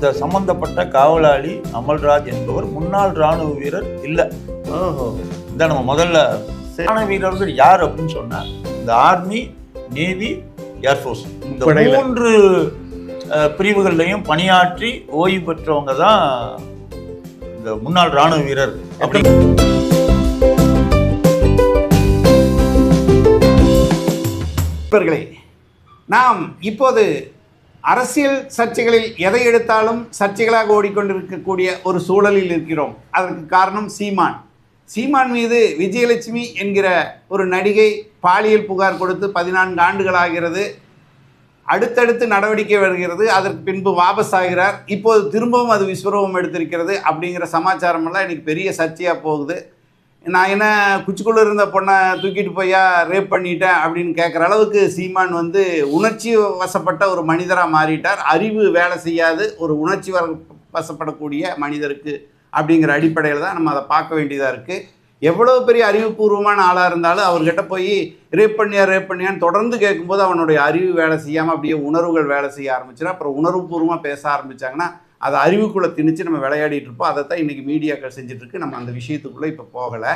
அந்த சம்பந்தப்பட்ட காவலாளி அமல்ராஜ் என்பவர் முன்னாள் ராணுவ வீரர் இல்லை ஓஹோ இதான் நம்ம முதல்ல சரி. ராணுவ வீரர்கள் யார் அப்படின்னு சொன்னா இந்த ஆர்மி நேவி ஏர்ஃபோர்ஸ் இந்த. மூன்று பிரிவுகள்லையும் பணியாற்றி ஓய்வு பெற்றவங்க தான் இந்த முன்னாள் ராணுவ வீரர் அப்படி நண்பர்களே நாம் இப்போது அரசியல் சர்ச்சைகளில் எதை எடுத்தாலும் சர்ச்சைகளாக ஓடிக்கொண்டிருக்கக்கூடிய ஒரு சூழலில் இருக்கிறோம். அதற்கு காரணம் சீமான். சீமான் மீது விஜயலட்சுமி என்கிற ஒரு நடிகை பாலியல் புகார் கொடுத்து பதினான்கு ஆண்டுகளாகிறது. அடுத்தடுத்து நடவடிக்கை வருகிறது. அதற்கு பின்பு வாபஸ் ஆகிறார். இப்போது திரும்பவும் அது விஸ்வரூபம் எடுத்திருக்கிறது அப்படிங்கிற சமாச்சாரமெல்லாம் இன்றைக்கி இன்னைக்கு பெரிய சர்ச்சையாக போகுது. நான் என்ன குச்சிக்குள்ளே இருந்த பொண்ணை தூக்கிட்டு போயா ரேப் பண்ணிட்டேன் அப்படின்னு கேட்குற அளவுக்கு சீமான் வந்து உணர்ச்சி வசப்பட்ட ஒரு மனிதராக மாறிட்டார். அறிவு வேலை செய்யாது. ஒரு உணர்ச்சி வர வசப்படக்கூடிய மனிதருக்கு அப்படிங்கிற அடிப்படையில் தான் நம்ம அதை பார்க்க வேண்டியதாக இருக்குது எவ்வளோ பெரிய அறிவுபூர்வமான ஆளாக இருந்தாலும் அவர்கிட்ட போய் ரேப் பண்ணியா ரேப் பண்ணியான்னு தொடர்ந்து கேட்கும்போது அவனுடைய அறிவு வேலை செய்யாமல் அப்படியே உணர்வுகள் வேலை செய்ய ஆரம்பிச்சிடும் அப்புறம் உணர்வுபூர்வமாக பேச ஆரம்பிச்சாங்கன்னா அதை அறிவுக்குள்ளே திணிச்சு நம்ம விளையாடிட்டு இருப்போம். அதை தான் இன்றைக்கி மீடியாக்கள் செஞ்சுட்ருக்கு. நம்ம அந்த விஷயத்துக்குள்ளே இப்போ போகலை.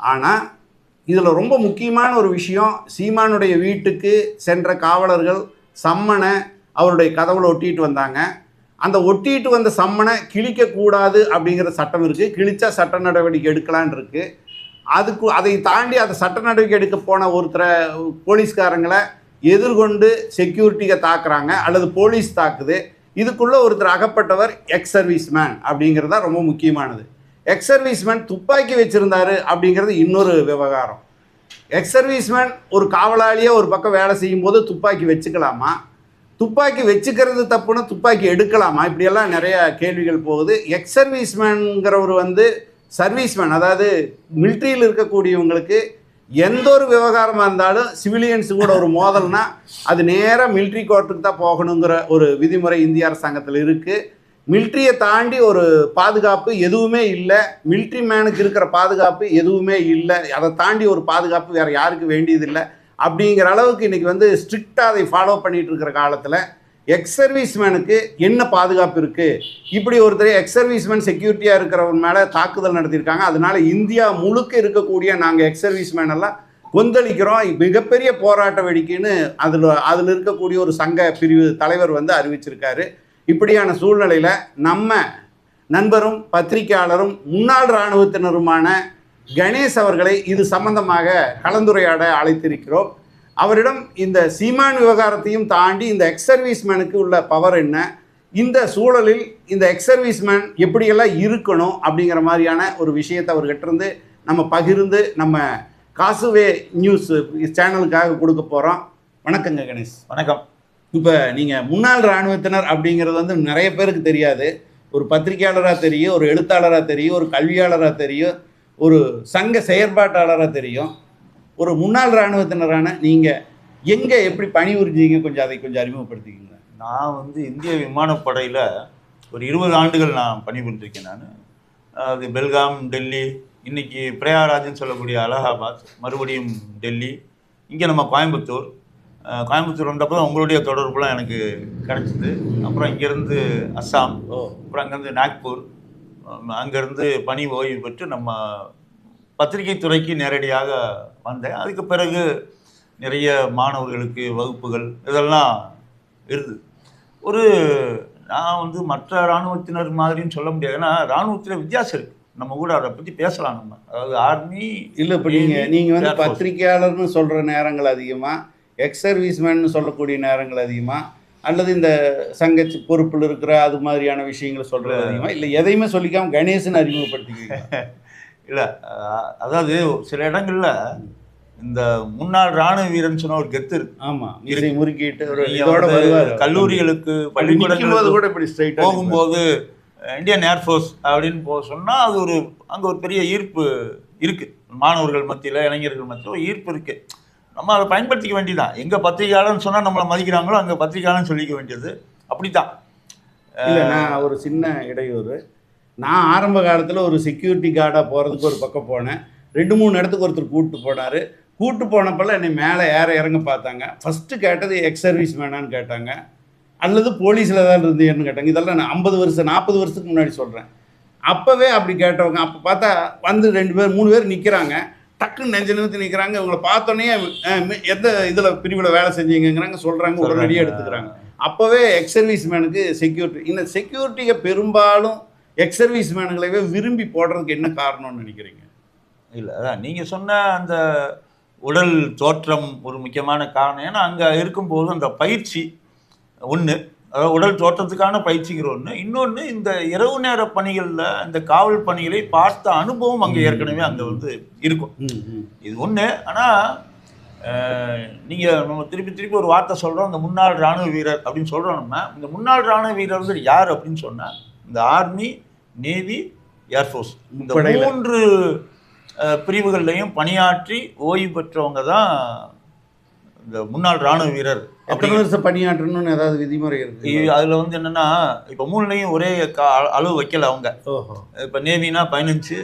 ஆனால் இதில் ரொம்ப முக்கியமான ஒரு விஷயம் சீமானுடைய வீட்டுக்கு சென்ற காவலர்கள் சம்மனை அவருடைய கதவுல ஒட்டிட்டு வந்தாங்க. அந்த ஒட்டிட்டு வந்த சம்மனை கிழிக்கக்கூடாது அப்படிங்கிற சட்டம் இருக்குது கிழிச்சா சட்ட நடவடிக்கை எடுக்கலான் இருக்குது அதுக்கு அதை தாண்டி அதை சட்ட நடவடிக்கை எடுக்க போன ஒருத்தரை போலீஸ்காரங்களை எதிர்கொண்டு செக்யூரிட்டியை தாக்குறாங்க. அல்லது போலீஸ் தாக்குது. இதுக்குள்ளே ஒருத்தர் அகப்பட்டவர் எக்ஸ் சர்வீஸ் மேன் அப்படிங்கிறது தான் ரொம்ப முக்கியமானது. எக்ஸ் சர்வீஸ் மேன் துப்பாக்கி வச்சுருந்தாரு அப்படிங்கிறது இன்னொரு விவகாரம். எக்ஸ் சர்வீஸ் மேன் ஒரு காவலாளியே ஒரு பக்கம் வேலை செய்யும்போது துப்பாக்கி வச்சுக்கலாமா? துப்பாக்கி வச்சுக்கிறது தப்புன்னா துப்பாக்கி எடுக்கலாமா? இப்படியெல்லாம் நிறைய கேள்விகள் போகுது. எக்ஸ் சர்வீஸ்மேனுங்கிறவர் வந்து சர்வீஸ்மேன் அதாவது மிலிட்ரியில் இருக்கக்கூடியவங்களுக்கு எந்த ஒரு விவகாரமாக இருந்தாலும் சிவிலியன்ஸு கூட ஒரு மோதல்னா அது நேராக மிலிட்ரி கோர்ட்டுக்கு தான் போகணுங்கிற ஒரு விதிமுறை இந்திய அரசாங்கத்தில் இருக்குது மிலிட்ரியை தாண்டி ஒரு பாதுகாப்பு எதுவுமே இல்லை. மிலிட்ரி மேனுக்கு இருக்கிற பாதுகாப்பு எதுவுமே இல்லை. அதை தாண்டி ஒரு பாதுகாப்பு வேறு யாருக்கு வேண்டியதில்லை. அப்படிங்கிற அளவுக்கு இன்றைக்கி வந்து ஸ்ட்ரிக்டாக அதை ஃபாலோ பண்ணிகிட்டு இருக்கிற காலத்தில் எக்ஸ் சர்வீஸ்மேனுக்கு என்ன பாதுகாப்பு இருக்குது இப்படி ஒருத்தர் எக்ஸ் சர்வீஸ்மேன் செக்யூரிட்டியாக இருக்கிறவன் மேலே தாக்குதல் நடத்தியிருக்காங்க. அதனால் இந்தியா முழுக்க இருக்கக்கூடிய நாங்கள் எக்ஸ் சர்வீஸ்மேன் எல்லாம் கொந்தளிக்கிறோம். மிகப்பெரிய போராட்ட வெடிக்கைன்னு அதில் அதில் இருக்கக்கூடிய ஒரு சங்க பிரிவு தலைவர் வந்து அறிவிச்சிருக்காரு. இப்படியான சூழ்நிலையில் நம்ம நண்பரும் பத்திரிகையாளரும் முன்னாள் இராணுவத்தினருமான கணேஷ் அவர்களை இது சம்பந்தமாக கலந்துரையாட அழைத்திருக்கிறோம். அவரிடம் இந்த சீமான் விவகாரத்தையும் தாண்டி இந்த எக்ஸ் சர்வீஸ்மேனுக்கு உள்ள பவர் என்ன? இந்த சூழலில் இந்த எக்ஸ் சர்வீஸ்மேன் எப்படியெல்லாம் இருக்கணும் அப்படிங்கிற மாதிரியான ஒரு விஷயத்தை அவர்கிட்ட இருந்து நம்ம பகிர்ந்து நம்ம காசுவே நியூஸ் சேனலுக்காக கொடுக்க போகிறோம் வணக்கங்க கணேஷ். வணக்கம். இப்போ நீங்கள் முன்னாள் இராணுவத்தினர் அப்படிங்கிறது வந்து நிறைய பேருக்கு தெரியாது. ஒரு பத்திரிகையாளராக தெரியும் ஒரு எழுத்தாளராக தெரியும் ஒரு கல்வியாளராக தெரியும் ஒரு சங்க செயற்பாட்டாளராக தெரியும். ஒரு முன்னாள் இராணுவத்தினரான நீங்கள் எங்கே எப்படி பணி புரிஞ்சீங்க கொஞ்சம் அதை கொஞ்சம் அறிமுகப்படுத்திக்கிங்க நான் வந்து இந்திய விமானப்படையில் ஒரு இருபது ஆண்டுகள் நான் பணிபுரிஞ்சிருக்கேன் நான். அது பெல்காம் டெல்லி இன்னைக்கு பிரயாராஜ்னு சொல்லக்கூடிய அலகாபாத் மறுபடியும் டெல்லி இங்கே நம்ம கோயம்புத்தூர். கோயம்புத்தூர் வந்தப்போ உங்களுடைய தொடர்புலாம் எனக்கு கிடச்சிது. அப்புறம் இங்கேருந்து அஸ்ஸாம் ஓ. அப்புறம் அங்கேருந்து நாக்பூர் அங்கேருந்து பணி ஓய்வு பெற்று நம்ம பத்திரிகை துறைக்கு நேரடியாக வந்தேன். அதுக்கு பிறகு நிறைய மாணவர்களுக்கு வகுப்புகள் இதெல்லாம் இருந்தது. ஒரு நான் வந்து மற்ற இராணுவத்தினர் மாதிரின்னு சொல்ல முடியாது. ஏன்னா இராணுவத்தில் வித்தியாசம் இருக்குது நம்ம கூட அதை பற்றி பேசலாம் நம்ம. அதாவது ஆர்மி இல்லை இப்போ நீங்கள் நீங்கள் வந்து பத்திரிகையாளர்னு சொல்கிற நேரங்கள் அதிகமாக எக்ஸ் சர்வீஸ்மேன் சொல்லக்கூடிய நேரங்கள் அதிகமாக அல்லது இந்த சங்க பொறுப்பில் இருக்கிற அது மாதிரியான விஷயங்களை சொல்கிறது அதிகமாக இல்லை எதையுமே சொல்லிக்காம கணேசன் அறிமுகப்படுத்திக்கிறீங்க இல்லை அதாவது சில இடங்களில் இந்த முன்னாள் ராணுவ வீரன் சொன்ன ஒரு கெத்து இருக்கு. ஆமா மீசை முறுக்கிட்டு கல்லூரிகளுக்கு பள்ளிக்கூடங்களுக்கு கூட இப்படி போகும்போது இந்தியன் ஏர்ஃபோர்ஸ் அப்படின்னு போ சொன்னால் அது ஒரு அங்கே ஒரு பெரிய ஈர்ப்பு இருக்குது மாணவர்கள் மத்தியில் இளைஞர்கள் மத்தியில் ஒரு ஈர்ப்பு இருக்குது நம்ம அதை பயன்படுத்திக்க வேண்டியதான் எங்கே பத்திரிகையாளர்னு சொன்னால் நம்மளை மதிக்கிறாங்களோ அங்கே பத்திரிகையாளர்னு சொல்லிக்க வேண்டியது. அப்படித்தான். நான் ஒரு சின்ன இடையூறு. நான் ஆரம்ப காலத்தில் ஒரு செக்யூரிட்டி கார்டாக போகிறதுக்கு ஒரு பக்கம் போனேன். ரெண்டு மூணு இடத்துக்கு ஒருத்தர் கூப்பிட்டு போனார். கூப்பிட்டு போனப்பெல்லாம் என்னை மேலே ஏற இறங்க பார்த்தாங்க. ஃபஸ்ட்டு கேட்டது எக்ஸ் சர்வீஸ் மேனான்னு கேட்டாங்க. அல்லது போலீஸில் தான் இருந்தீங்கன்னு கேட்டாங்க. இதெல்லாம் நான் ஐம்பது வருஷம் நாற்பது வருஷத்துக்கு முன்னாடி சொல்கிறேன் அப்போவே அப்படி கேட்டவங்க அப்போ பார்த்தா வந்து ரெண்டு பேர் மூணு பேர் நிற்கிறாங்க டக்குன்னு நெஞ்ச நிறுத்தி நிற்கிறாங்க இவங்களை பார்த்தோன்னே எந்த இதில் பிரிவில் வேலை செஞ்சீங்கங்கிறாங்க. சொல்கிறாங்க உடனடியாக எடுத்துக்கிறாங்க. அப்போவே எக்ஸ் சர்வீஸ் மேனுக்கு செக்யூரிட்டி இந்த செக்யூரிட்டியை பெரும்பாலும் எக்ஸ் சர்வீஸ் மேனுங்களவே விரும்பி போடுறதுக்கு என்ன காரணம்னு நினைக்கிறீங்க? இல்லை அதான் நீங்கள் சொன்ன அந்த உடல் தோற்றம் ஒரு முக்கியமான காரணம். ஏன்னா அங்கே இருக்கும்போது அந்த பயிற்சி ஒன்று அதாவது உடல் தோற்றத்துக்கான பயிற்சிங்கிற ஒன்று இன்னொன்று இந்த இரவு நேர பணிகளில் இந்த காவல் பணிகளை பார்த்த அனுபவம் அங்கே ஏற்கனவே அங்கே வந்து இருக்கும். இது ஒன்று ஆனால் நீங்கள் நம்ம திருப்பி திருப்பி ஒரு வார்த்தை சொல்கிறோம் இந்த முன்னாள் ராணுவ வீரர் அப்படின்னு சொல்கிறோம் நம்ம. இந்த முன்னாள் ராணுவ வீரர் வந்து யார் அப்படின்னு சொன்னால் இந்த ஆர்மி நேவி ஏர்ஃபோர்ஸ் இந்த. மூன்று பிரிவுகள்லையும் பணியாற்றி ஓய்வு பெற்றவங்க தான் இந்த முன்னாள் ராணுவ வீரர். எத்தனை வருஷம் பணியாற்றணும்னு ஏதாவது விதிமுறை இருக்கு? அதுல வந்து என்னன்னா இப்போ மூணுலையும் ஒரே அளவு வைக்கல அவங்க. இப்போ நேவினா பதினஞ்சு.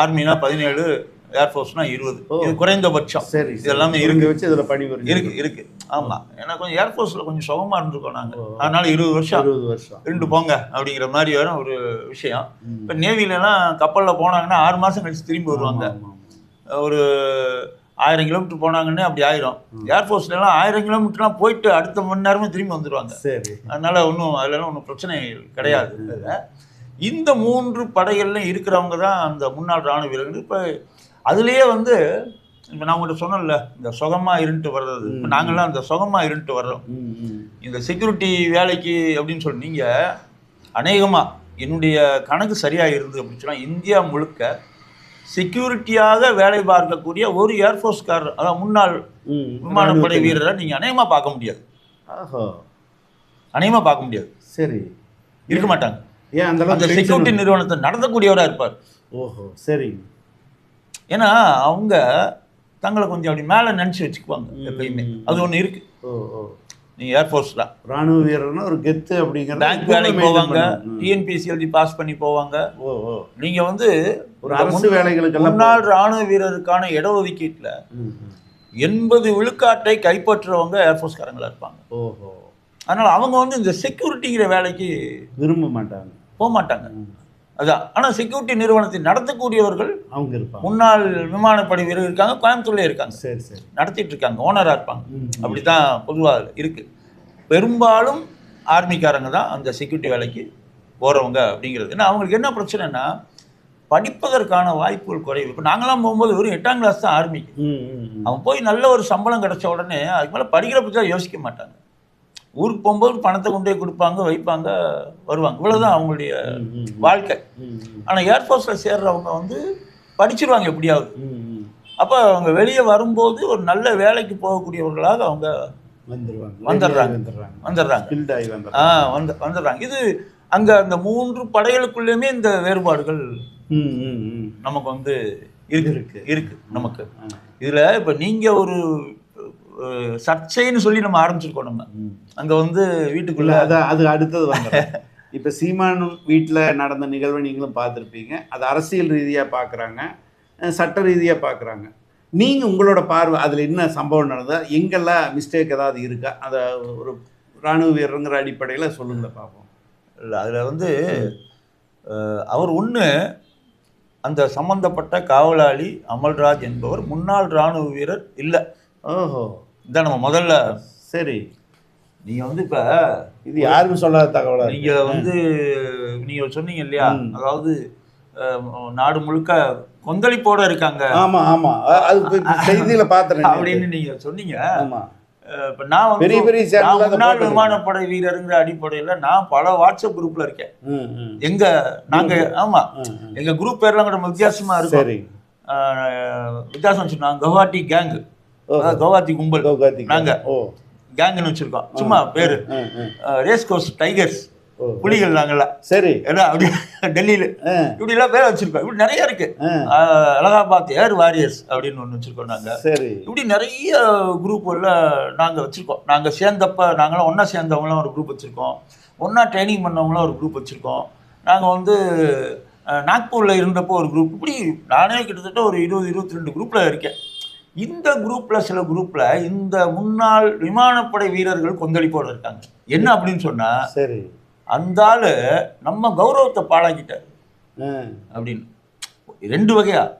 ஆர்மினா பதினேழு ஏர்ஃபோர்ஸ்னா இருபது. இது குறைந்தபட்சம். சரி இது எல்லாமே இருக்கு. வச்சு இதில் பணி இருக்கு இருக்கு. ஆமா. ஏன்னா கொஞ்சம் ஏர்ஃபோர்ஸ்ல கொஞ்சம் சுகமா இருந்திருக்கோம் நாங்க. ஓ. அதனால இருபது வருஷம். இருபது வருஷம். ரெண்டு போங்க அப்படிங்கிற மாதிரி வரும் ஒரு விஷயம். இப்போ நேவிலலாம் கப்பல்ல போனாங்கன்னா ஆறு மாசம் கழிச்சு திரும்பி வருவாங்க. ஒரு ஆயிரம் கிலோமீட்டர் போனாங்கன்னே அப்படி ஆயிரும். ஏர்ஃபோர்ஸ்லாம் ஆயிரம் கிலோமீட்டர்லாம் போயிட்டு அடுத்த மணி நேரமே திரும்பி வந்துருவாங்க. சரி. அதனால ஒன்றும் அதுலலாம் ஒன்றும் பிரச்சனை கிடையாது. இந்த மூன்று படைகள்லையும் இருக்கிறவங்க தான் அந்த முன்னாள் ராணுவ வீரர்கள். இப்போ அதுலேயே வந்து இப்போ நான் உங்கள்கிட்ட சொன்னேன்ல இந்த சுகமா இருந்துட்டு வர்றது. இப்போ. நாங்கள்லாம் அந்த சுகமா இருந்துட்டு வர்றோம். இந்த செக்யூரிட்டி வேலைக்கு அப்படின்னு சொல்லி நீங்கள் அநேகமாக என்னுடைய கணக்கு சரியாக இருந்து அப்படின்னு சொன்னால் இந்தியா முழுக்க செக்யூரிட்டியாக வேலை பார்க்கக்கூடிய ஒரு ஏர்ஃபோர்ஸ்காரர் அதாவது முன்னாள். விமானப்படை வீரரை நீங்கள் அநேகமாக பார்க்க முடியாது. அநேகமாக பார்க்க முடியாது. சரி. இருக்க மாட்டாங்க. ஏன் அந்த செக்யூரிட்டி? நிறுவனத்தை நடத்தக்கூடியவராக இருப்பார். ஓஹோ சரி. ஏன்னா அவங்க தங்களை கொஞ்சம் அப்படி மேலே நினச்சி வச்சுக்குவாங்க. எப்பயுமே. அது ஒன்று இருக்கு. ஓ நீங்கள் ஏர்ஃபோர்ஸில் ராணுவ வீரர்னா ஒரு கெத்து அப்படிங்கிறது பேங்க் வேலைக்கு போவாங்க. டிஎன்பிஎஸ்சி எழுதி பாஸ் பண்ணி போவாங்க. நீங்கள் வந்து ஒரு அரசு வேலைகளுக்கெல்லாம் முன்னாள் ராணுவ வீரருக்கான இடஒதுக்கீட்டில் ம், ம். எண்பது விழுக்காட்டை கைப்பற்றுறவங்க ஏர்ஃபோர்ஸ்காரங்களா இருப்பாங்க. ஓஹோ. அதனால அவங்க வந்து இந்த செக்யூரிட்டிங்கிற வேலைக்கு விரும்ப மாட்டாங்க. போக மாட்டாங்க. அதான். ஆனால் செக்யூரிட்டி நிறுவனத்தை நடத்தக்கூடியவர்கள் அவங்க இருப்பாங்க. முன்னாள் விமானப்படை வீரர் இருக்காங்க கோயம்புத்தூர்ல இருக்காங்க. சரி சரி. நடத்திட்டு இருக்காங்க ஓனராக இருப்பாங்க. ம். அப்படித்தான் பொதுவாக இருக்கு. பெரும்பாலும் ஆர்மிக்காரங்க தான் அந்த செக்யூரிட்டி வேலைக்கு போகிறவங்க அப்படிங்கிறது. ஏன்னா அவங்களுக்கு என்ன பிரச்சனைனா படிப்பதற்கான வாய்ப்புகள் குறைவு. இப்போ நாங்களாம் போகும்போது வெறும் எட்டாம் கிளாஸ் தான் ஆர்மிக்கு. அவன் போய் நல்ல ஒரு சம்பளம் கிடைச்ச உடனே அதுக்கு மேலே படிக்கிற பற்றி யோசிக்க மாட்டாங்க. ஊருக்கு போகும்போது பணத்தை கொண்டு கொடுப்பாங்க வைப்பாங்க வருவாங்க இவ்வளவுதான் அவங்களுடைய. வாழ்க்கை. ஆனால் ஏர்ஃபோர்ஸில் சேர்றவங்க வந்து படிச்சிருவாங்க எப்படியாவது. அப்போ அவங்க வெளியே வரும்போது ஒரு நல்ல வேலைக்கு போகக்கூடியவர்களாக அவங்க வந்துடுறாங்க. வந்துடுறாங்க ஆ வந்து வந்துடுறாங்க இது அங்கே அந்த மூன்று படைகளுக்குள்ளேயுமே இந்த வேறுபாடுகள். நமக்கு வந்து இருக்கு இருக்கு. நமக்கு. இதில் இப்போ நீங்கள் ஒரு சர்ச்சைன்னு சொல்லி நம்ம ஆரம்பிச்சிருக்கோம் நம்ம. அங்கே வந்து வீட்டுக்குள்ள அது அது அடுத்தது வந்து இப்போ சீமான் வீட்டில் நடந்த நிகழ்வை நீங்களும் பார்த்துருப்பீங்க. அது அரசியல் ரீதியாக பார்க்குறாங்க சட்ட ரீதியாக பார்க்குறாங்க நீங்கள் உங்களோட பார்வை அதில் என்ன சம்பவம் நடந்தா எங்கெல்லாம் மிஸ்டேக் ஏதாவது இருக்கா? அதை ஒரு ராணுவ வீரருங்கிற அடிப்படையில் சொல்லுங்க பார்ப்போம் இல்லை அதில் வந்து அவர் ஒன்று அந்த சம்பந்தப்பட்ட காவலாளி அமல்ராஜ் என்பவர் முன்னாள் இராணுவ வீரர் இல்லை. ஓஹோ. இதான் நம்ம முதல்ல. சரி. நீங்கள் வந்து இப்போ இது யாருக்கும் சொல்லாத தகவலா. நீங்கள் வந்து நீங்கள் சொன்னீங்க இல்லையா. அதாவது நாடு முழுக்க கொந்தளிப்போட இருக்காங்க. ஆமா ஆமா. அ- அது செய்தியில பாத்துறேன் அப்படின்னு நீங்க சொன்னீங்க. ஆமா. இப்ப நான் வந்து பெரிய பெரிய முன்னாள். விமானப்படை வீரருங்கிற அடிப்படையில நான் பல வாட்ஸ்அப் குரூப்ல இருக்கேன். ம், ம், எங்க நாங்க ஆமா. ம், ம். எங்க குரூப் பேர்லாம் கூட நம்ம வித்தியாசமா இருக்கும். வித்தியாசம் வச்சிருக்கோம் கவுஹாட்டி கேங் கவுஹாத்தி கும்பல். கௌகாத்திக்கு. நாங்க. ஓ. கேங்னு வச்சிருக்கோம். சும்மா பேரு. Race course tigers. புலிகள் நாங்கெல்லாம் சரி. ஏன்னா அப்படி டெல்லியில. இப்படி எல்லாம் பேர் வச்சிருக்கோம். இப்படி நிறைய இருக்கு. அலகாபாத் ஏர் வாரியர்ஸ் அப்படின்னு ஒன்று வச்சிருக்கோம் நாங்க. சரி. இப்படி நிறைய குரூப்புகளில் நாங்கள் வச்சுருக்கோம். நாங்கள் சேர்ந்தப்ப நாங்களாம் ஒன்றா சேர்ந்தவங்களாம் ஒரு குரூப் வச்சுருக்கோம். ஒன்றா ட்ரைனிங் பண்ணவங்களாம் ஒரு குரூப் வச்சுருக்கோம். நாங்கள் வந்து நாக்பூரில் இருந்தப்போ ஒரு குரூப் இப்படி நானே கிட்டத்தட்ட ஒரு இருபது இருபத்தி ரெண்டு குரூப்பில் இருக்கேன். இந்த குரூப்ல சில குரூப்ல இந்த முன்னாள் விமானப்படை வீரர்கள் கொந்தளிப்போட இருக்காங்க. என்ன அப்படின்னு சொன்னா சரி. அந்த ஆளு நம்ம கௌரவத்தை பாழாக்கிட்டார். அப்படின்னு. ரெண்டு வகையா?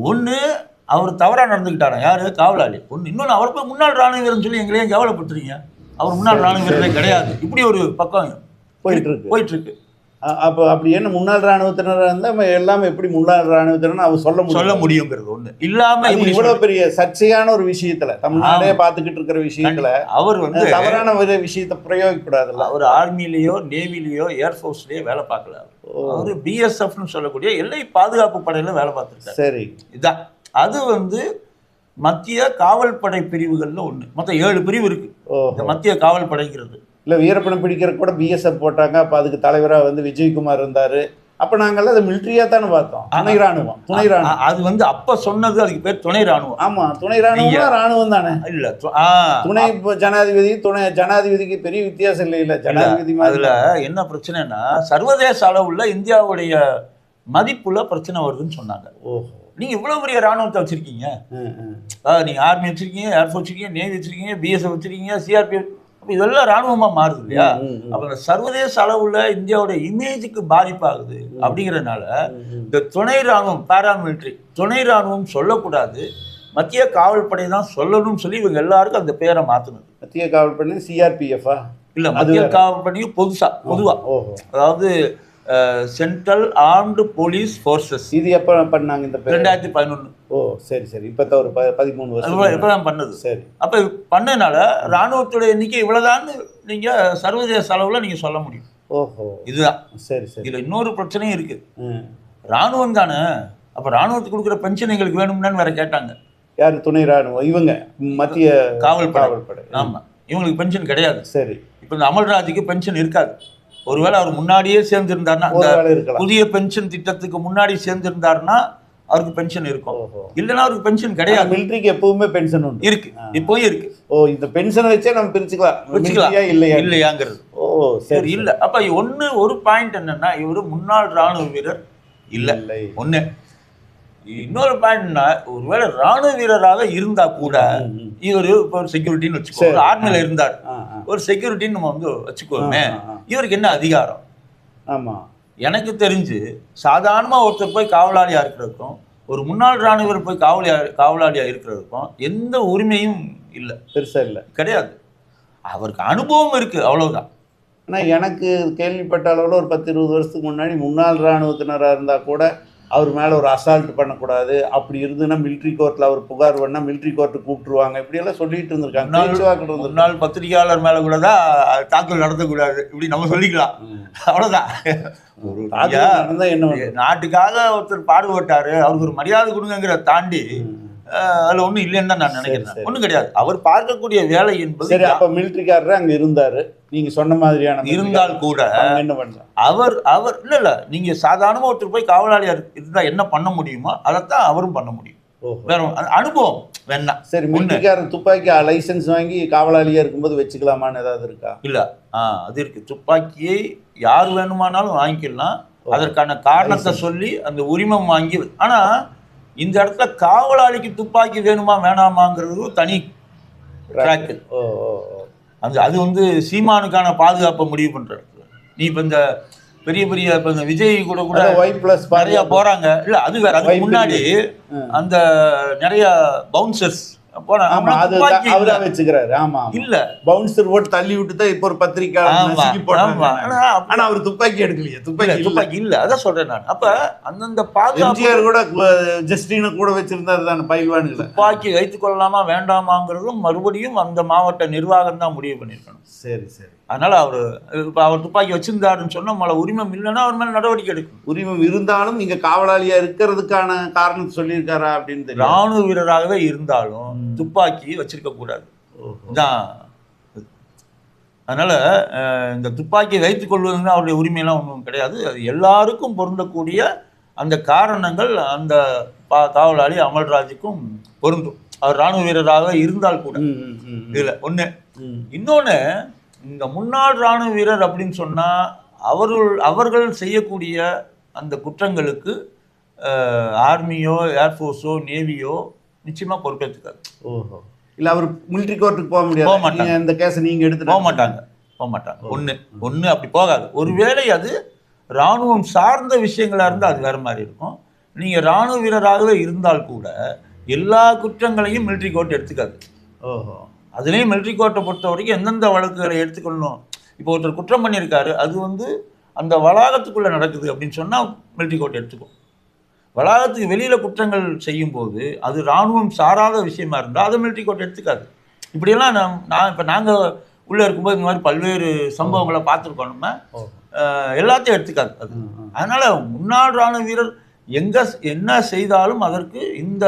ஒன்று அவர் தவறா நடந்துக்கிட்டாரா? யாரு? காவலாளி. ஒன்று இன்னொன்று அவர் போய் முன்னாள் ராணுவ வீரர்னு சொல்லி எங்களையும் கேவலப்படுத்துறீங்க அவர் முன்னாள் ராணுவ வீரரே கிடையாது. இப்படி ஒரு பக்கம் போயிட்டு இருக்கு. போயிட்டு இருக்கு. அ- அப்போ அப்படி என்ன முன்னாள் ராணுவத்தினராக இருந்தால் எல்லாமே எப்படி முன்னாள் ராணுவத்தினர் அவர் சொல்ல முடியும். சொல்ல முடியுங்கிறது ஒண்ணு. இல்லாம அது இப்படி இவ்வளவு பெரிய சர்ச்சையான ஒரு விஷயத்துல தமிழ்நாடே பார்த்துக்கிட்டு இருக்கிற விஷயத்துல அவர் வந்து தவறான ஒரு விஷயத்தை பிரயோகிக்கூடாதுல்ல அவர் ஆர்மிலேயோ நேவிலேயோ ஏர்ஃபோர்ஸ்லயோ வேலை பார்க்கல அவர். பிஎஸ்எஃப்னு சொல்லக்கூடிய எல்லை பாதுகாப்பு படையில வேலை பார்த்துருக்காரு. சரி. இதான். அது வந்து மத்திய காவல்படை பிரிவுகள்ல ஒண்ணு. மொத்தம் ஏழு பிரிவு இருக்கு. இந்த ஓஹோ மத்திய காவல் படைங்கிறது. இல்ல வீரப்பணம் பிடிக்கிற கூட பிஎஸ்எஃப் போட்டாங்க. அப்ப அதுக்கு தலைவரா வந்து விஜயகுமார் இருந்தாரு. அப்ப நாங்கெல்லாம் அதை மிலிட்ரியா தானே பார்த்தோம். துணை ராணுவம். துணை ராணுவம். அது வந்து அப்ப சொன்னது அதுக்கு பேர் துணை ராணுவம். ஆமா துணை ராணுவம் ராணுவம் தானே. இல்ல துணை ஜனாதிபதி துணை ஜனாதிபதிக்கு பெரிய வித்தியாசம் இல்லை இல்ல ஜனாதிபதி அதுல என்ன பிரச்சனைனா சர்வதேச அளவுல இந்தியாவுடைய மதிப்புல பிரச்சனை வருதுன்னு சொன்னாங்க. ஓஹோ. நீங்க இவ்வளவு பெரிய ராணுவத்தை வச்சிருக்கீங்க. ம், ம். அதாவது நீங்க ஆர்மி வச்சிருக்கீங்க ஏர்ஃபோர்ஸ் வச்சிருக்கீங்க நேவி வச்சிருக்கீங்க பிஎஸ்எஃப் வச்சிருக்கீங்க சிஆர்பிஎஃப் அப்ப இதெல்லாம் ராணுவமா மாறுது இல்லையா? அப்ப சர்வதேச அளவுல இந்தியாவோட இமேஜுக்கு பாதிப்பாகுது அப்படிங்கறதுனால. இந்த துணை ராணுவம் பாராமிலிட்டரி துணை ராணுவம் சொல்லக்கூடாது. மத்திய காவல்படை தான் சொல்லணும்னு சொல்லி இவங்க எல்லாருக்கும் அந்த பேரை மாத்துனது. மத்திய காவல் பணி சிஆர்பிஎஃப்ஆ இல்ல மத்திய. காவல்படையும் பொதுசா பொதுவா. ஓஹோ. அதாவது சென்ட்ரல் ஆர்ம்டு போலீஸ் ஃபோர்ஸஸ் இது எப்ப பண்ணாங்க இந்த ரெண்டாயிரத்தி பதினொன்று ஓ சரி சரி. இப்ப ஒரு பதிமூணு வருஷம் இப்பதான் பண்ணது. சரி. அப்ப பண்ணதுனால ராணுவத்துடைய எண்ணிக்கை இவ்வளவுதான்னு நீங்க சர்வதேச அளவுல நீங்க சொல்ல முடியும். ஓஹோ. இதுதான். சரி சரி. இதுல இன்னொரு பிரச்சனையும் இருக்கு. ம். ராணுவம் தானே? அப்ப ராணுவத்துக்கு கொடுக்குற பென்ஷன் எங்களுக்கு வேணும்னு வேற கேட்டாங்க. யாரு? துணை ராணுவம் இவங்க. மத்திய காவல்படை. காவல்படை. ஆமா. இவங்களுக்கு பென்ஷன் கிடையாது. சரி. இப்ப இந்த அமல்ராஜுக்கு பென்ஷன் இருக்காது. ஒருவேளை அவர் முன்னாடியே சேர்ந்திருந்தாருன்னா இருக்கலாம். புதிய பென்ஷன் திட்டத்துக்கு முன்னாடி சேர்ந்திருந்தாருன்னா அவருக்கு பென்ஷன் இருக்கும். இல்லைன்னா அவருக்கு பென்ஷன் கிடையாது. மிலிட்ரிக்கு எப்பவுமே பென்ஷன் உண்டு. இருக்கு. இப்போயும் இருக்கு. ஓ இந்த பென்ஷனை வச்சே நம்ம பிரிச்சுக்கலாம். military-யா இல்லையா? இல்லையாங்கிறது. ஓ சரி இல்ல. அப்ப ஒண்ணு ஒரு பாயிண்ட் என்னன்னா இவரு முன்னாள் ராணுவ வீரர் இல்ல. இல்லை. ஒண்ணு. இன்னொரு பாயிண்ட்னா ஒருவேளை ராணுவ வீரராக இருந்தா கூட. இவர் இப்போ ஒரு செக்யூரிட்டின்னு வச்சுக்கோ. ஒரு ஆர்மில இருந்தார். ஒரு செக்யூரிட்டின்னு நம்ம வந்து வச்சுக்கோமே. இவருக்கு என்ன அதிகாரம் ஆமா எனக்கு தெரிஞ்சு சாதாரணமா ஒருத்தர் போய் காவலாளியா இருக்கிறதுக்கும் ஒரு முன்னாள் ராணுவர் போய் காவலியா காவலாளியா இருக்கிறதுக்கும் எந்த உரிமையும் இல்லை பெருசா இல்ல கிடையாது அவருக்கு அனுபவம் இருக்கு அவ்வளவுதான் ஆனா எனக்கு கேள்விப்பட்ட அளவுல ஒரு பத்து இருபது வருஷத்துக்கு முன்னாடி முன்னாள் ராணுவத்தினரா இருந்தா கூட அவர் மேல ஒரு அசால்ட் பண்ணக்கூடாது. அப்படி இருந்துன்னா மிலிட்ரி கோர்ட்ல அவர் புகார் பண்ணா மிலிட்ரி கோர்ட்டு கூப்பிட்டுருவாங்க. இப்படி எல்லாம் சொல்லிட்டு இருந்திருக்காங்க. முன்னாள் பத்திரிகையாளர் மேல கூட தான் தாக்கல் நடத்தக்கூடாது. இப்படி நம்ம சொல்லிக்கலாம். ம். அவ்வளவுதான். ஒரு என்ன? நாட்டுக்காக ஒருத்தர் பாடுபட்டாரு. அவருக்கு ஒரு மரியாதை கொடுங்கிற தாண்டி அதுல ஒண்ணும் இல்லைன்னு தான் நான் நினைக்கிறேன். ஒண்ணும் கிடையாது. அவர் பார்க்கக்கூடிய வேலை என்பது சரி அப்ப மிலிட்ரிக்காரர் அங்க இருந்தாரு. நீங்க சொன்ன மாதிரியான இருந்தால் கூட என்ன பண்றாங்க? அவர் அவர் இல்ல இல்ல. நீங்க சாதாரணமா ஒருத்தர் போய் காவலாளியா இரு- இருந்தா என்ன பண்ண முடியுமோ அதைத்தான் அவரும் பண்ண முடியும். வேற அனுபவம். வேணா. சரி மிலிட்ரிக்காரர் துப்பாக்கி லைசென்ஸ் வாங்கி காவலாளியா இருக்கும்போது வச்சுக்கலாமான்னு ஏதாவது இருக்கா? இல்ல. ஆ அது இருக்கு. துப்பாக்கியை யார் வேணுமானாலும் வாங்கிக்கலாம். அதற்கான காரணத்தை சொல்லி அந்த உரிமம் வாங்கி ஆனா இந்த இடத்துல காவலாளிக்கு துப்பாக்கி வேணுமா வேணாமாங்கிறது தனி ட்ராக்கு அந்த அது வந்து சீமானுக்கான பாதுகாப்பை முடிவு இடத்துல. நீ இப்ப இந்த பெரிய பெரிய இப்ப இந்த விஜய் கூட கூட பிளஸ் நிறைய போறாங்க. இல்ல அது வேற. அதுக்கு முன்னாடி. அந்த நிறைய பவுன்சர்ஸ் தள்ளி விட்டு இப்போ ஒரு பத்திரிக்கை. ஆனா அவர் துப்பாக்கி எடுக்கலையே. துப்பாக்கி இல்ல. துப்பாக்கி இல்ல. அதான் சொல்றேன் நான். அப்ப அந்தந்த பாதுகாப்பு கூட ஜஸ்டின கூட வச்சிருந்தாரு தானே பயில்வானுங்கள துப்பாக்கி வைத்துக் கொள்ளலாமா வேண்டாமாங்கிறதும் மறுபடியும் அந்த மாவட்ட நிர்வாகம் தான் முடிவு பண்ணிருக்கணும் சரி சரி. அதனால அவரு இப்ப அவர் துப்பாக்கி வச்சிருந்தாருன்னு சொன்னா நம்மள உரிமம் இல்லைன்னா அவர் மேல நடவடிக்கை எடுக்கணும் உரிமம் இருந்தாலும் நீங்க காவலாளியா இருக்கிறதுக்கான காரணத்தை சொல்லியிருக்காரா அப்படின்னு தெரியும் ராணுவ வீரராகவே இருந்தாலும். துப்பாக்கி வச்சிருக்க கூடாது ஓஹோ. தான் அதனால இந்த துப்பாக்கியை வைத்துக் கொள்வதுன்னா அவருடைய உரிமையெல்லாம் ஒன்றும் கிடையாது அது எல்லாருக்கும் பொருந்தக்கூடிய அந்த காரணங்கள் அந்த பா காவலாளி அமல்ராஜுக்கும் பொருந்தும் அவர் ராணுவ வீரராக இருந்தால் கூட. இதுல ஒண்ணு ம். இந்த முன்னாள் ராணுவ வீரர் அப்படின்னு சொன்னா அவர்கள் அவர்கள் செய்யக்கூடிய அந்த குற்றங்களுக்கு ஆர்மியோ ஏர்ஃபோர்ஸோ நேவியோ நிச்சயமா பொறுப்பேற்றுக்காது. ஓஹோ. இல்ல அவர் மிலிட்டரி கோர்ட்டுக்கு போக போக முடியாது. மாட்டாங்க. நீங்க இந்த கேஸை நீங்க எடுத்துட்டு போக மாட்டாங்க. போக மாட்டாங்க. ஒண்ணு ஒண்ணு அப்படி போகாது. ஒருவேளை அது ராணுவம் சார்ந்த விஷயங்களா இருந்தால் அது வேற மாதிரி இருக்கும். நீங்க ராணுவ வீரராகவே இருந்தால் கூட எல்லா குற்றங்களையும் மிலிட்டரி கோர்ட் எடுத்துக்காது. ஓஹோ. அதுலேயும் மிலிட்டரி கோர்ட்டை பொறுத்த வரைக்கும் எந்தெந்த வழக்குகளை எடுத்துக்கொள்ளணும்? இப்போ ஒருத்தர் குற்றம் பண்ணியிருக்காரு அது வந்து அந்த வளாகத்துக்குள்ள நடக்குது அப்படின்னு சொன்னா மிலிட்டரி கோர்ட் எடுத்துக்கும். வளாகத்துக்கு வெளியில குற்றங்கள் செய்யும்போது அது ராணுவம் சாராத விஷயமா இருந்தால் அதை மிலிட்டரி கோர்ட் எடுத்துக்காது. இப்படியெல்லாம் நம் நான் இப்போ நாங்கள் உள்ளே இருக்கும்போது இந்த மாதிரி பல்வேறு சம்பவங்களை பார்த்துருக்கோம் நம்ம. எல்லாத்தையும் எடுத்துக்காது அது. அதனால முன்னாள் ராணுவ வீரர் எங்க என்ன செய்தாலும் அதற்கு இந்த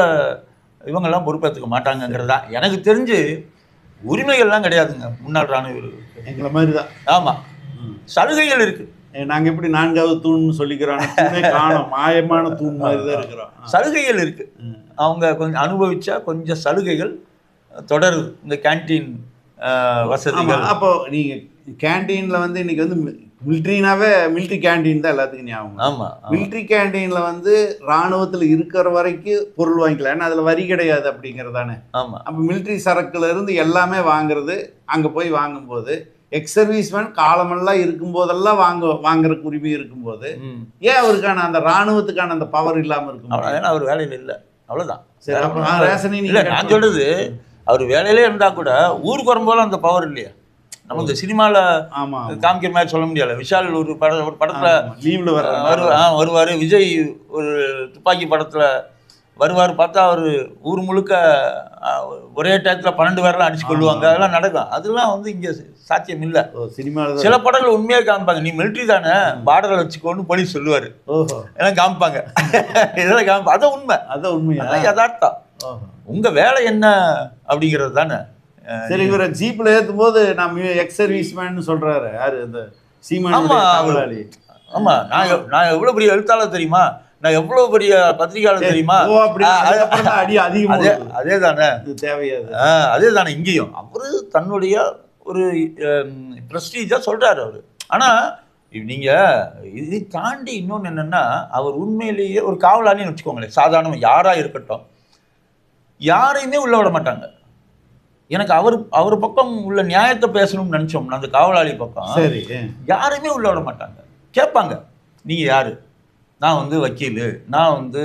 இவங்கெல்லாம் பொறுப்பேற்றுக்க மாட்டாங்கங்கிறதா எனக்கு தெரிஞ்சு உரிமைகள்லாம் கிடையாதுங்க. முன்னாள் ராணுவ வீரர்களுக்கு எங்களை மாதிரி தான் ஆமா சலுகைகள் இருக்கு. நாங்க எப்படி நான்காவது தூண்னு சொல்லிக்கிறோம்? காணோம். மாயமான தூண் மாதிரி தான் இருக்கிறோம். சலுகைகள் இருக்கு. அவங்க கொஞ்சம் அனுபவிச்சா கொஞ்சம் சலுகைகள் தொடருது. இந்த கேண்டீன் ஆமா வசதிகள். அப்போ நீங்க கேண்டீன்ல வந்து இன்னைக்கு வந்து மிலிட்ரினாவே மிலிட்ரி கேண்டீன் தான் எல்லாத்துக்கும் ஞாபகம் ஆமா ஆமா. மிலிட்ரி கேண்டீன்ல வந்து ராணுவத்துல இருக்கிற வரைக்கும் பொருள் வாங்கிக்கலாம். ஏன்னா அதுல வரி கிடையாது அப்படிங்கறதானே. ஆமா. அப்போ மிலிட்ரி சரக்குல இருந்து எல்லாமே வாங்குறது அங்க போய் வாங்கும்போது எக்ஸ் சர்வீஸ்மேன் காலமெல்லாம் இருக்கும்போதெல்லாம் வாங்க வாங்குறதுக்கு உரிமை இருக்கும்போது. ஏன் அவருக்கான அந்த ராணுவத்துக்கான அந்த பவர் இல்லாம இருக்கும் ஏன்னா அவர் வேலையில் இல்லை. அவ்வளவுதான். சரி அப்ப ஆ, ரேஷனை நீங்க இல்ல நான் சொல்றது அவர் வேலையிலே இருந்தா கூட ஊருக்கு வரும்போது அந்த பவர் இல்லையா. நம்ம இந்த சினிமால ஆமா காமிக்கிற மாதிரி சொல்ல முடியல விஷால் ஒரு பட ஒரு படத்துல லீவ்ல வருவாரு. விஜய் ஒரு துப்பாக்கி படத்துல வருவார் பார்த்தா அவர் ஊர் முழுக்க ஒரே டயத்துல பன்னெண்டு பேரெல்லாம் அடிச்சு கொள்ளுவாங்க அதெல்லாம் நடக்கும். அதெல்லாம் வந்து இங்க சாத்தியம் இல்ல. சினிமால சில படங்கள் உண்மையா காமிப்பாங்க. நீ மிலிட்ரி தானே பார்டர்ல வச்சுக்கோன்னு போலீஸ் சொல்லுவாரு. ஓஹோ. எல்லாம் காமிப்பாங்க. இதெல்லாம் காமிப்பா அதான் உண்மை. அதான் உண்மையா? அதான் யதார்த்தம். ஓஹோ. உங்க வேலை என்ன அப்படிங்கிறது தானே. சரி இவரை ஜீப்ல ஏத்தும் போது நான் எக்ஸ் சர்வீஸ்மேன் சொல்றாரு. யாரு? இந்த சீமான் காவலாளி. ஆமா. நான் நான் எவ்வளவு பெரிய எழுத்தாளர் தெரியுமா? நான் எவ்வளவு பெரிய பத்திரிகையாளர் தெரியுமா? அடி அதிகமா அதே. அதே தானே தேவையாது அதே. தானே இங்கேயும். அவரு தன்னுடைய ஒரு ப்ரெஸ்டீஜா சொல்றாரு அவரு. ஆனா நீங்க இதை தாண்டி இன்னொன்னு என்னன்னா அவர் உண்மையிலேயே ஒரு காவலாளின்னு வச்சுக்கோங்களேன். சாதாரண யாரா இருக்கட்டும் யாரையுமே உள்ள விட மாட்டாங்க. எனக்கு அவர் அவர் பக்கம் உள்ள நியாயத்தை பேசணும்னு நினைச்சோம்னா அந்த காவலாளி பக்கம் சரி. யாரையுமே உள்ள விட மாட்டாங்க. கேட்பாங்க. நீங்க யாரு? நான் வந்து வக்கீல். நான் வந்து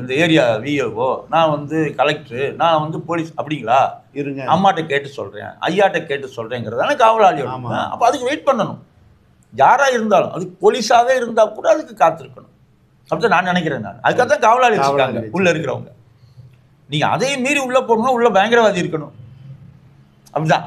இந்த ஏரியா விஓஓ நான் வந்து கலெக்டர். நான் வந்து போலீஸ். அப்படிங்களா? இருங்க. அம்மாட்ட கேட்டு சொல்றேன். ஐயாட்ட கேட்டு சொல்றேங்கிறதான காவலாளி ஆமா. அப்போ அதுக்கு வெயிட் பண்ணணும். யாரா இருந்தாலும் அது போலீஸாவே இருந்தா கூட அதுக்கு காத்திருக்கணும். அப்படிதான் நான் நினைக்கிறேன் நான். அதுக்காக தான் காவலாளி வச்சிருக்காங்க. உள்ள இருக்கிறவங்க. நீங்க அதையும் மீறி உள்ள போகணும்னா உள்ள பயங்கரவாதி இருக்கணும். அப்படிதான்.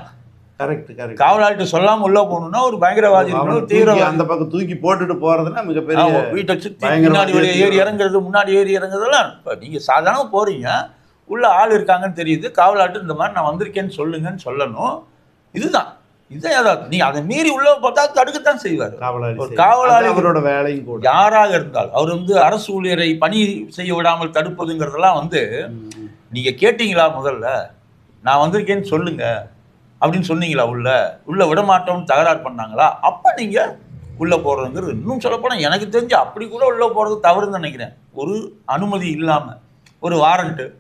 கரெக்ட் கரெக்ட் காவலாளிட்ட சொல்லாம உள்ள போகணும்னா ஒரு பயங்கரவாதி இருக்கணும் தீவிரவாதி. அந்த பக்கம் தூக்கி போட்டுட்டு போறதுன்னா மிகப்பெரிய வீட்டை சுத்தி வழியா ஏறி. இறங்குறது முன்னாடி ஏறி இறங்குறதெல்லாம் இப்போ நீங்க சாதாரண போறீங்க. உள்ள ஆள் இருக்காங்கன்னு தெரியுது. காவலாட்டு இந்த மாதிரி நான் வந்திருக்கேன்னு சொல்லுங்கன்னு சொல்லணும். இதுதான். இதுதான் யதார்த்தம் நீ அதை மீறி உள்ள பார்த்தா தடுக்கத்தான் செய்வார். காவலாளி ஒரு. காவலாளி- அவரோட வேலையும் கூட. யாராக இருந்தால் அவர் வந்து அரசு ஊழியரை பணி செய்ய விடாமல் தடுப்பதுங்கிறதெல்லாம் வந்து ம், ம். நீங்க கேட்டீங்களா முதல்ல? நான் வந்திருக்கேன்னு சொல்லுங்க. அப்படின்னு சொன்னீங்களா உள்ள? உள்ள விட மாட்டோம்னு தகராறு பண்ணாங்களா? அப்ப நீங்க உள்ள போறதுங்கிறது இன்னும் சொல்லப்போனா எனக்கு தெரிஞ்சு அப்படி கூட உள்ள போறது தவறுன்னு நினைக்கிறேன். ஒரு அனுமதி இல்லாம. ஒரு வாரண்ட்.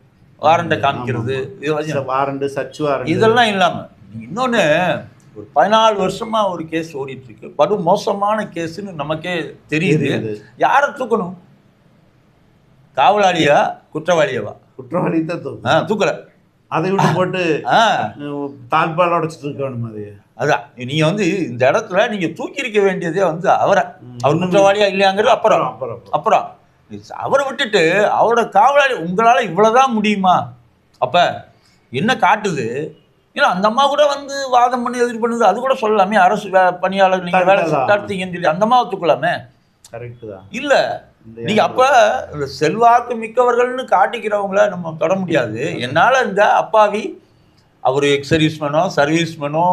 வாரண்ட்டை காமிக்கிறது இது வந்து- வாரண்ட் சர்ச் வாரண்ட். இதெல்லாம் இல்லாம. நீங்க இன்னொன்னு ஒரு பதினாலு வருஷமா ஒரு கேஸ் ஓடிட்டு இருக்கு படு மோசமான கேஸ்ன்னு நமக்கே தெரியுது. யாரை தூக்கணும்? காவலாளியா குற்றவாளியவா? குற்றவாளி தான் தூக்கும் ஆ, தூக்கல. அதை விட்டு போட்டு தாழ்பால் உடைச்சிட்டு இருக்கணும் அது அதான் நீங்க வந்து இந்த இடத்துல நீங்க தூக்கி இருக்க வேண்டியதே வந்து அவரை. அவர் குற்றவாளியா இல்லையாங்கிறது அப்புறம். அப்புறம் அப்புறம் அவரை விட்டுட்டு அவரோட காவலாளி உங்களால இவ்வளவுதான் முடியுமா? அப்ப என்ன காட்டுது? ஏன்னா அந்த அம்மா கூட வந்து வாதம் பண்ணி எதிர் பண்ணுது அது கூட சொல்லலாமே. அரசு பணியாளர் நீங்க வேலை தடுத்ததா? தடுத்தீங்கன்னு சொல்லி அந்த அம்மாவை தூக்கலாமே? கரெக்ட் தான். இல்ல நீங்க அப்ப இந்த செல்வாக்கு மிக்கவர்கள்னு காட்டிக்கிறவங்கள நம்ம தொட முடியாது. என்னால இந்த அப்பாவி அவர் எக்ஸ் சர்வீஸ்மேனோ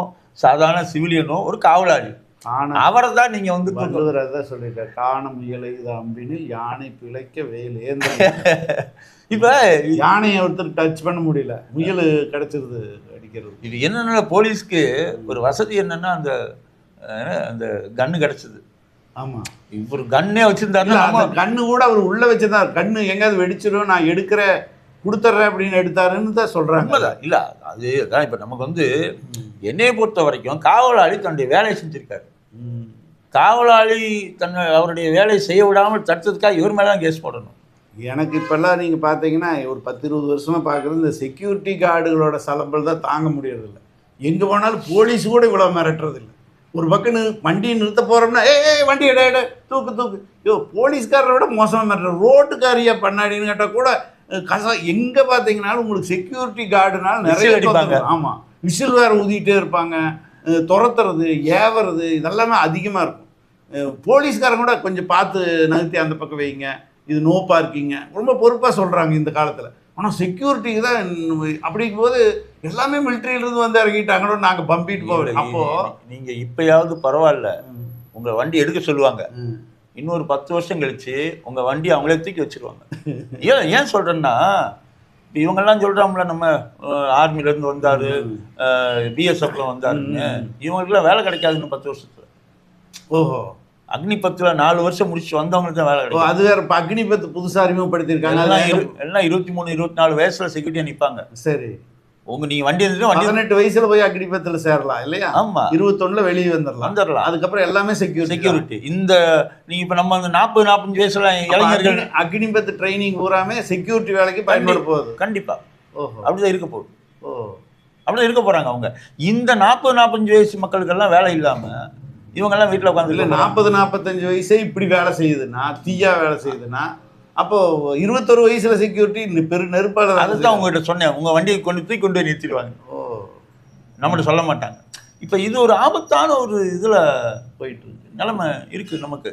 சாதாரண சிவிலியனோ ஒரு காவலாளி. அவரை தான் நீங்க வந்து தூக்கணும். வள்ளுவர் அதான் சொல்லியிருக்கார் காண முயலை அம்பினில் யானை பிழைக்க வேல் ஏந்த இப்ப யானையை ஒருத்தர் டச் பண்ண முடியல. முயல் கிடைச்சிருது அடிக்கிறது இது என்னன்னா போலீஸ்க்கு ஒரு வசதி என்னன்னா அந்த அந்த கன்னு கிடைச்சது. ஆமா. இவர் அந்த நம்ம கண்ணு கூட அவர் உள்ள வச்சிருந்தார் கண்ணு எங்கேயாவது வெடிச்சிடும் நான் எடுக்கிற கொடுத்துட்றேன் அப்படின்னு எடுத்தாருன்னு தான் சொல்றாங்க. உண்மைதான். இல்ல அது அதான் இப்ப நமக்கு வந்து என்னைய பொறுத்த வரைக்கும் காவலாளி தன்னுடைய வேலையை செஞ்சிருக்காரு. காவலாளி தன் அவருடைய வேலையை செய்ய விடாமல் தடுத்ததுக்காக இவர் மேல தான் கேஸ் போடணும். எனக்கு இப்பெல்லாம் நீங்க பார்த்தீங்கன்னா ஒரு பத்து இருபது வருஷமா பார்க்குறது இந்த செக்யூரிட்டி கார்டுகளோட சலம்பல் தான் தாங்க முடியறதில்ல. எங்க போனாலும் போலீஸ் கூட இவ்வளவு மிரட்டுறது இல்ல ஒரு பக்கம் நி- வண்டியை நிறுத்த போறோம்னா ஏ ஏய், வண்டி எட எட தூக்கு தூக்கு. யோ போலீஸ்காரரை விட மோசமாக மிரட்டுற ரோட்டுக்காரியா பண்ணாடின்னு கேட்டால் கூட கசா எங்க பார்த்தீங்கன்னாலும் உங்களுக்கு செக்யூரிட்டி கார்டுனால நிறைய அடிப்பாங்க. தொந்தரவு. ஆமா. விசில் வேற ஊதிட்டே இருப்பாங்க. துரத்துறது ஏவறது இதெல்லாமே அதிகமா இருக்கும். போலீஸ்காரங்க கூட கொஞ்சம் பார்த்து நகர்த்தி அந்த பக்கம் வைங்க. இது நோ பார்க்கிங்க ரொம்ப பொறுப்பாக சொல்கிறாங்க இந்த காலத்தில். ஆனால் செக்யூரிட்டிக்கு தான் இன்னும் அப்படிங்கும்போது எல்லாமே மிலிட்ரியிலிருந்து வந்து இறங்கிட்டாங்களோ நாங்கள் பம்பிட்டு போவோம் அப்போது நீங்க இப்பயாவது பரவாயில்ல. உங்க வண்டி எடுக்க சொல்லுவாங்க. இன்னொரு பத்து வருஷம் கழிச்சு உங்க வண்டி அவங்களே தூக்கி வச்சிருவாங்க. ஏன் ஏன் சொல்றேன்னா இப்ப இவங்கெல்லாம் சொல்றாங்களா நம்ம ஆர்மில இருந்து வந்தாரு பிஎஸ்எஃப்ல வந்தாருன்னு. இவங்களுக்குலாம் வேலை கிடைக்காதுன்னு பத்து வருஷத்துல. ஓஹோ. அக்னி பத்துல நாலு வருஷம் முடிச்சு வந்தவங்களுக்கு தான் வேலை கிடைக்கும். அது வேற இப்போ அக்னிபத் புதுசாக அறிமுகப்படுத்தியிருக்காங்க. எல்லாம் இருபத்தி மூணு இருபத்தி நாலு வயசுல செக்யூரிட்டியா நிப்பாங்க. சரி. உங்க நீங்க வண்டி இருந்துட்டு வண்டி பதினெட்டு வயசுல போய் அக்னிபத்தில் சேரலாம் இல்லையா? ஆமா. இருபத்தொன்னுல வெளியே வந்துடலாம் வந்துடலாம் அதுக்கப்புறம் எல்லாமே செக்யூரிட்டி செக்யூரிட்டி இந்த நீங்க இப்ப நம்ம அந்த நாற்பது நாற்பத்தஞ்சு வயசுல இளைஞர்கள் அக்னிபத் ட்ரைனிங் பூராமே செக்யூரிட்டி வேலைக்கு பயன்பட போகுது. கண்டிப்பா. ஓஹோ. அப்படிதான் இருக்க போகுது. ஓ. அப்படிதான் இருக்க போறாங்க அவங்க. இந்த நாற்பது நாற்பத்தஞ்சு வயசு மக்களுக்கெல்லாம் வேலை இல்லாம இவங்க எல்லாம் வீட்டுல இல்ல உட்காந்து நாற்பது நாற்பத்தஞ்சு வயசே இப்படி வேலை செய்யுதுன்னா தீயா வேலை செய்யுதுன்னா அப்போ இருபத்தொரு வயசுல செக்யூரிட்டி பெரு நெருப்பால அதுதான் உங்ககிட்ட சொன்னேன். உங்க வண்டியை கொண்டு தூக்கி கொண்டு போய் நிறுத்திடுவாங்க. ஓ. நம்மகிட்ட சொல்ல மாட்டாங்க. இப்ப இது ஒரு ஆபத்தான ஒரு இதுல போயிட்டு இருக்கு. நிலைமை இருக்கு நமக்கு.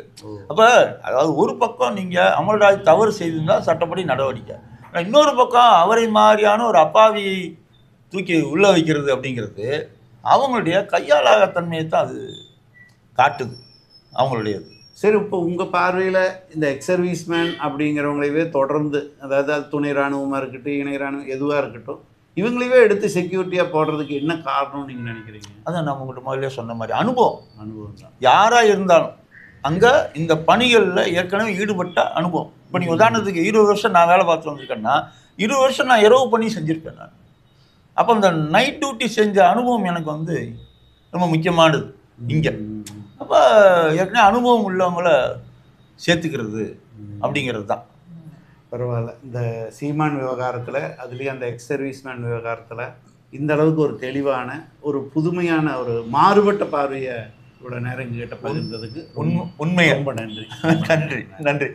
அப்ப அதாவது ஒரு பக்கம் நீங்க அமல்ராஜ் தவறு செய்திருந்தா சட்டப்படி நடவடிக்கை. ஆனா இன்னொரு பக்கம் அவரை மாதிரியான ஒரு அப்பாவியை தூக்கி உள்ள வைக்கிறது அப்படிங்கிறது அவங்களுடைய கையாளாகத்தன்மையை தான் அது காட்டுது அவங்களுடையது. சரி இப்போ உங்க பார்வையில இந்த எக்ஸ் சர்வீஸ்மேன் அப்படிங்கிறவங்களையே தொடர்ந்து அதாவது அது துணை ராணுவமா இருக்கட்டும் இணை ராணுவம் எதுவா இருக்கட்டும் இவங்களையே எடுத்து செக்யூரிட்டியா போடுறதுக்கு என்ன காரணம் நீங்க நினைக்கிறீங்க? அதான் நான் உங்கள்கிட்ட முதல்ல சொன்ன மாதிரி அனுபவம். அனுபவம் தான். யாரா இருந்தாலும் அங்க இந்த பணிகள்ல ஏற்கனவே ஈடுபட்ட அனுபவம். இப்போ நீங்க உதாரணத்துக்கு இருபது வருஷம் நான் வேலை பார்த்து வந்திருக்கேன்னா இருபது வருஷம் நான் இரவு பணி செஞ்சிருப்பேன் நான். அப்போ இந்த நைட் டியூட்டி செஞ்ச அனுபவம் எனக்கு வந்து ரொம்ப முக்கியமானது. இங்க. அப்போ ஏற்கனவே அனுபவம் உள்ளவங்கள சேர்த்துக்கிறது அப்படிங்கிறது தான். பரவாயில்ல. இந்த சீமான் விவகாரத்தில் அதுலேயும் அந்த எக்ஸ் சர்வீஸ்மேன் விவகாரத்தில் இந்த அளவுக்கு ஒரு தெளிவான ஒரு புதுமையான ஒரு மாறுபட்ட பார்வையை இவ்வளோ நேரம் எங்ககிட்ட பகிர்ந்ததுக்கு உண்மை உண்மையை? ரொம்ப நன்றி. நன்றி நன்றி.